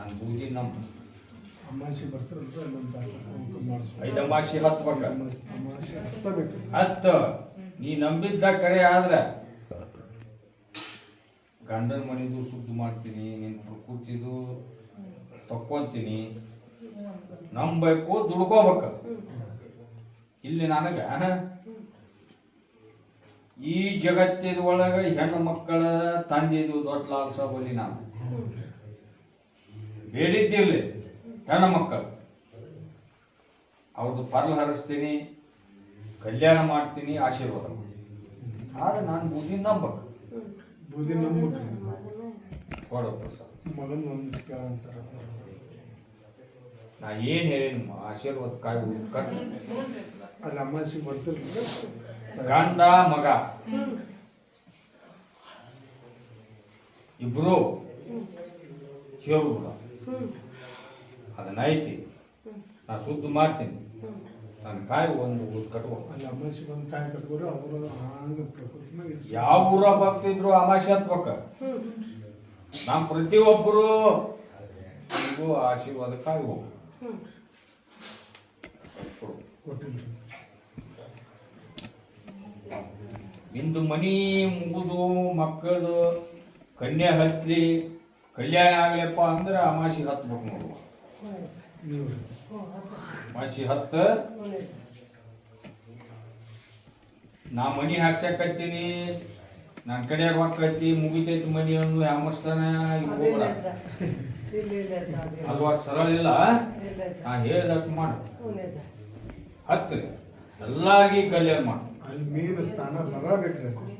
ನಾನು ಬೂದಿ ನಮ್ಮ ಅಮಾಸಿ ಬರ್ತಾರಲ್ರಿ ಅಲ್ಲೊಂದು ಅವಕ್ಕೆ ಐದು ಅಮಾಸಿ ಹತ್ತು ಬೇಕ ಅಮಾಸಿ ಅಮಾಸಿ ಹತ್ತಬೇಕು ಹತ್ತು. ನೀ ನಂಬಿದ್ದ ಕರೆ ಆದ್ರೆ. ಗಂಡನ ಮನೆದು ಸುದ್ದು ಮಾಡ್ತೀನಿ ನಿನ್ನ ಪ್ರಕೃತಿದು ತಕ್ಕೊಂತೀನಿ. ನಂಬೇಕು ದುಡ್ಕೋಬೇಕು. ಇಲ್ಲಿ ನನಗೆ ಈ ಜಗತ್ತಿನ ಒಳಗ ಹೆಣ್ಣು ಮಕ್ಕಳ ತಂದಿದ್ದು ದೊಡ್ಡ ಲಾಲ್ಸಬಲ್ಲಿ ನಾನು. ಬೇಡಿದ್ದಿರ್ಲಿ ಹೆಣ್ಣು ಮಕ್ಕಳು. ಅವ್ರದ್ದು ಪರ್ಲ್ ಹರಿಸ್ತೀನಿ ಕಲ್ಯಾಣ ಮಾಡ್ತೀನಿ ಆಶೀರ್ವಾದ ಮಾಡ್ತೀನಿ. ಆದ್ರೆ ನಾನು ಬುದ್ಧಿ ನಂಬಕ್ ಬೂದಿ ನಂಬಕ್ರಿ ಕೊಡೋ ಮಗನ್ ಒಂದು ಕೇಳಂತಾರ ನಾ ಏನ್ ಹೇಳಿನ ಆಶೀರ್ವಾದ ಕಾಯಿ ಕಟ್ ಅಲ್ಲಿ ಅಮಾಸಿ ಬರ್ತಿರ್ಲಿ ಗಂಡ ಮಗ. ಇಬ್ರು. ಸೇರುದಿಲ್ಲ ಅದನ್ನ ಐತಿ ನಾ ಸುದ್ದಿ ಮಾಡ್ತೀನಿ. ನಾನು ಕಾಯಿ ಒಂದು ಊರು ಕಟ್ಕೊ. ಅಲ್ಲಿ ಅಮಾಸಿ ಬಂದು ಕಾಯಿ ಅವರು ಹಂಗ. ಯಾವ ಊರ ಬರ್ತಿದ್ರು ಅಮಾಸಿ ಹತ್ಬೇಕ. ನಮ್ಮ ಪ್ರತಿಯೊಬ್ಬರು ನಿಮಗೂ ಆಶೀರ್ವಾದ ಕಾಯಿ ಹೋಗು. ನಿಂದು ಮನಿ ಮುಗುದು ಮಕ್ಕಳದು ಕನ್ಯಾ ಹತ್ತಿ ಕಲ್ಯಾಣ ಆಗ್ಲಪ್ಪ ಅಂದ್ರೆ ಅಮಾಸಿ ಹತ್ಬೇಕು ನೋಡುವ. ನೀವು ಅಮಾಸಿ ಹತ್ತ ನಾ ಮನಿ ಹಾಕ್ಸಕತ್ತೀನಿ ನನ್ನ ಕಡೆ ರೊಕ್ಕ ಐತಿ ಮುಗಿತೈತಿ ಮನಿ ಅಂದು ಯಾಮಸ್ತಾನ ಈಗ ಹೋಗ್ಬೇಡ ಅಲ್ವಾ ಸರಳ ಇಲ್ಲ ನಾ ಹೇಳ್ದಟ್ ಮಾಡು ಹತ್ರಿ ಎಲ್ಲಾರ್ಗಿ ಕಲ್ಯಾಣ ಮಾಡು ಅಲ್ಲಿ ಮೇನ್ ಸ್ಥಾನ ಬರಬೇಕ್ರಿ ಅಲ್ಲಿ.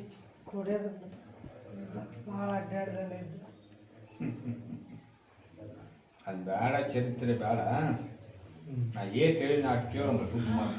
ಅದು ಬೇಡ ಚರಿತ್ರೆ ಬೇಡ ಹ್ಮ್. ನಾ ಏಟ್ ಹೇಳಿ ನಾ ಕೇಳಮ್ಮ ಸುದ್ದಿ ಮಾಡಿ